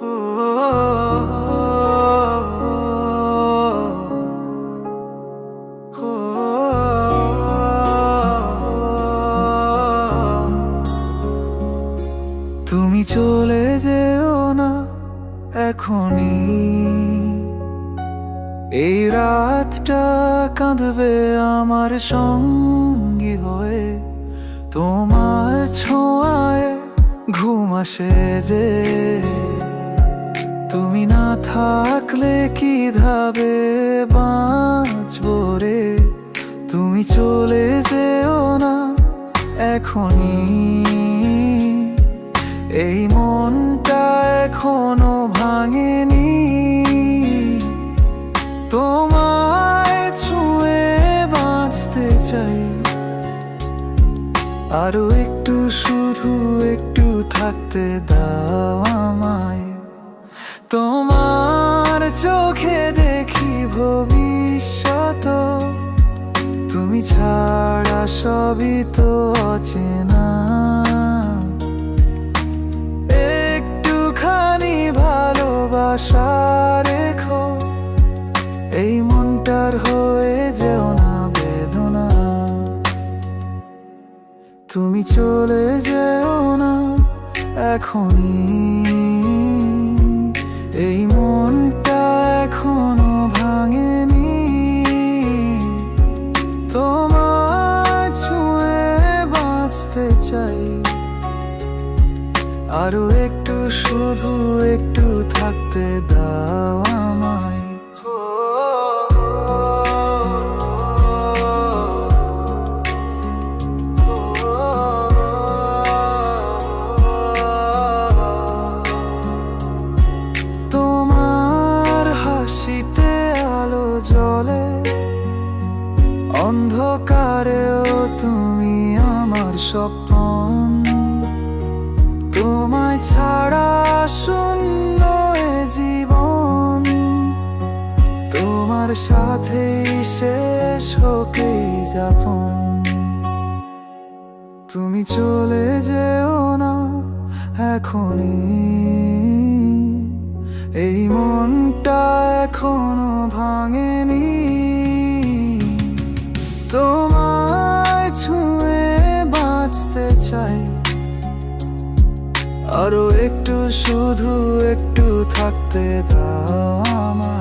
তুমি চলে যেও না এখনই। এই রাতটা কাঁদবে আমার সঙ্গী হয়ে। তোমার ছোঁয়ায় ঘুম আসে যে থাকলে কি ধাবে বাঁচবো রে? তুমি চলে যেও না এখনই। এই মনটা এখনও ভাঙেনি। তোমায় ছুঁয়ে বাঁচতে চাই। আরও একটু শুধু একটু থাকতে দাও ছাড়া সবই তো অচেনা। একটুখানি ভালোবাসা রেখো, এই মনটার হয়ে যেও না বেদনা। তুমি চলে যেও না এখনই, এই চাই। আরও একটু শুধু একটু থাকতে দাও আমায়। তোমার হাসিতে আলো অন্ধকারেও স্বপ্ন। তোমায় ছাড়া শূন্য জীবন। তোমার সাথে শেষ হোকে যাপন। তুমি চলে যেও না এখনই। এই মনটা এখনও ভাঙেনি। আরও একটু শুধু একটু থাকতে দাও আমায়।